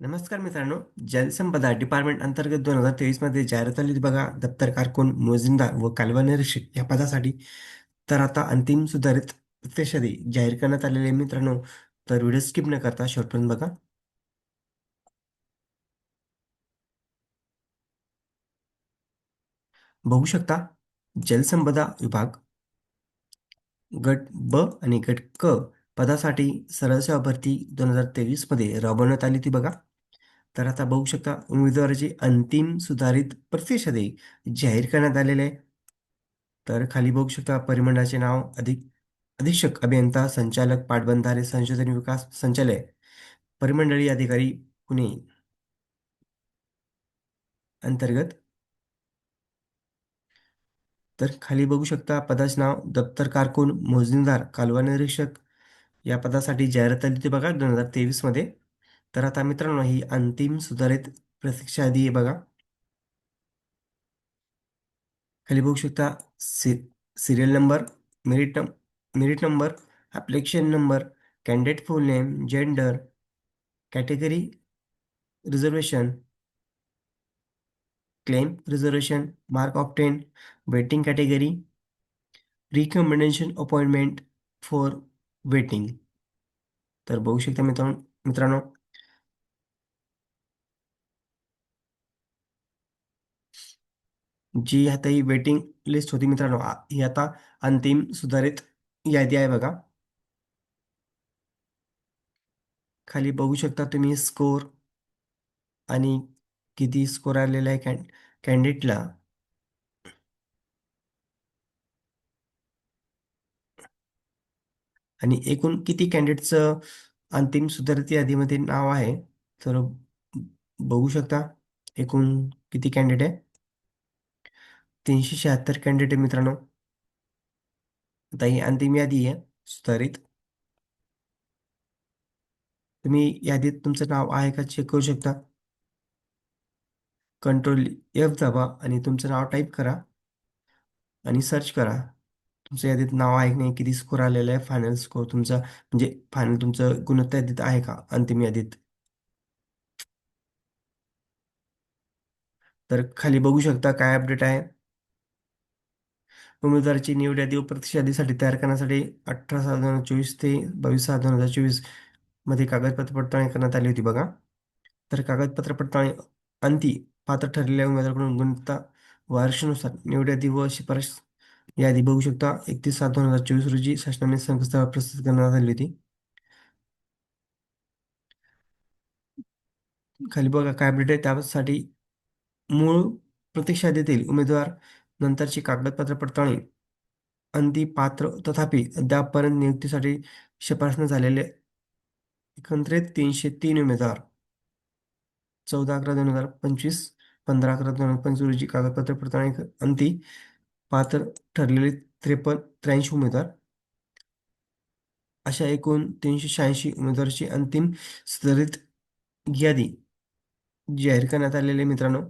नमस्कार मित्रांनो जलसंपदा डिपार्टमेंट अंतर्गत दोन हजार तेवीसमध्ये जाहिरात आली बघा दप्तर कारकून मोजिंदार व कालवा निरीक्षक या पदासाठी. तर आता अंतिम सुधारित प्रत्यक्षादी जाहीर करण्यात आलेले मित्रांनो तर व्हिडिओ स्किप न करता शेवटपर्यंत बघा. बघू शकता जलसंपदा विभाग गट ब आणि गट क पदासाठी सरळ सेवा भरती दोन हजार तेवीसमध्ये राबवण्यात आली ती बघा. तर आता बघू शकता उमेदवाराची अंतिम सुधारित प्रतिशदे जाहीर करण्यात आलेले आहे. तर खाली बघू शकता परिमंडळाचे नाव अधिक अधीक्षक अभियंता संचालक पाटबंधारे संशोधन विकास संचालय परिमंडळी अधिकारी पुणे. अंतर्गत तर खाली बघू शकता पदाचे नाव दप्तर कारकून मोजणीदार कालवा निरीक्षक या पदासाठी जाहिरात आली होती बघा दोन हजार तेवीसमध्ये तर आता मित्रांनो, ही अंतिम सुधारित प्रतीक्षा आधी आहे बघा. खाली बघू शकता, सि serial number merit merit number application number candidate full name gender category reservation claim reservation mark of ten waiting category recommendation appointment for waiting तर बघू शकता मित्रांनो मित्रांनो जी आता ही वेटिंग लिस्ट होती मित्रांनो ही आता अंतिम सुधारित यादी आहे बघा. खाली बघू शकता तुम्ही स्कोर आणि किती स्कोर आलेला आहे कॅन कॅन्डिडेटला आणि एकूण किती कॅन्डिडेटचं अंतिम सुधारित यादीमध्ये नाव आहे तर बघू शकता एकूण किती कॅन्डिडेट आहे. तीनशे शहात्तर कॅन्डिडेट मित्रांनो. आता ही अंतिम यादी आहे सुधारित. तुम्ही यादीत तुमचं नाव आहे का चेक करू शकता. कंट्रोल एफ दाबा आणि तुमचं नाव टाईप करा. आणि सर्च करा. तुमचं यादीत नाव आहे की नाही किती स्कोर आलेला आहे फायनल स्कोर तुमचा म्हणजे फायनल तुमचं गुणवत्ता यादीत आहे का? अंतिम यादीत तर खाली बघू शकता काय अपडेट आहे. उमेदवाराची निवड यादी व प्रतिष्ठा यादीसाठी तयार करण्यासाठी अठरा सहा दोन हजार चोवीस ते बावीस सहा दोन हजार चोवीसमध्ये कागदपत्र पडताळणी करण्यात आली होती बघा. तर कागदपत्र पडताळणी अंती पात्र ठरलेल्या उमेदवाराकडून गुणवत्ता व आरक्षणानुसार निवड यादी व शिफारस यादी बघू शकता. एकतीस सात दोन हजार चोवीस रोजी शासनाने संकेतस्थळावर प्रसिद्ध करण्यात आली होती. खाली बघा काय अपडेट आहे? त्यासाठी मूळ प्रतीक्षा यादीतील उमेदवार नंतरची कागदपत्र पडताळणी अंती पात्र तथापि अद्यापपर्यंत नियुक्तीसाठी शिफारस झालेले एकंदरीत तीनशे तीन उमेदवार. चौदा अकरा दोन हजार पंचवीस पंधरा अकरा दोन हजार पंचवीस रोजी कागदपत्र पडताळणी अंती पात्र ठरलेले त्रेपन्न त्र्याऐंशी उमेदवार. अशा एकूण तीनशे शहाऐंशी उमेदवारची अंतिम सुधारित यादी जाहीर करण्यात आलेली मित्रांनो.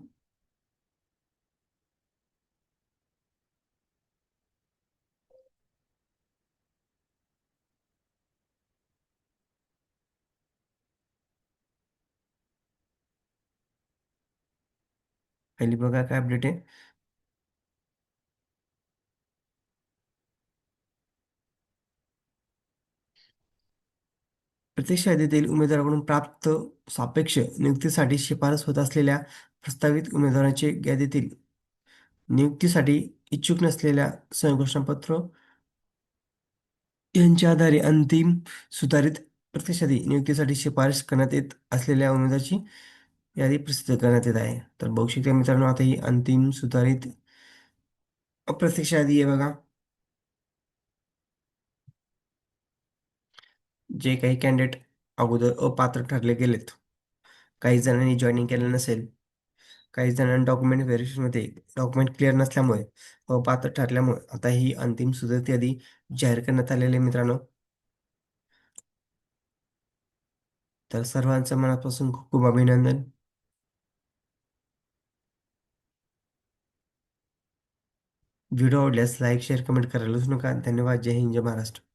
खाली बघा काय अपडेट आहे. प्रत्यक्ष यादीतील उमेदवाराकडून प्राप्त सापेक्ष नियुक्तीसाठी शिफारस होत असलेल्या प्रस्तावित उमेदवारांचे यादीतील नियुक्तीसाठी इच्छुक नसलेल्या संघोषणपत्र यांच्या आधारे अंतिम सुधारित प्रत्यक्षादी नियुक्तीसाठी शिफारस करण्यात येत असलेल्या उमेदवाराची यादी प्रसिद्ध करण्यात येत आहे. तर बघू शकता मित्रांनो आता ही अंतिम सुधारित अप्रत्यक्ष यादी आहे बघा. जे काही कॅन्डिडेट अगोदर अपात्र ठरले गेलेत. काही जणांनी जॉईनिंग केलं नसेल. काही जणांना डॉक्युमेंट व्हेरिफिकेशनमध्ये डॉक्युमेंट क्लिअर नसल्यामुळे अपात्र ठरल्यामुळे आता ही अंतिम सुधारित यादी जाहीर करण्यात आलेली आहे मित्रांनो. तर सर्वांचं मनापासून खूप खूप अभिनंदन. व्हिडिओ आवडल्यास लाईक शेअर कमेंट करायलाच नका धन्यवाद. जय हिंद. जय महाराष्ट्र.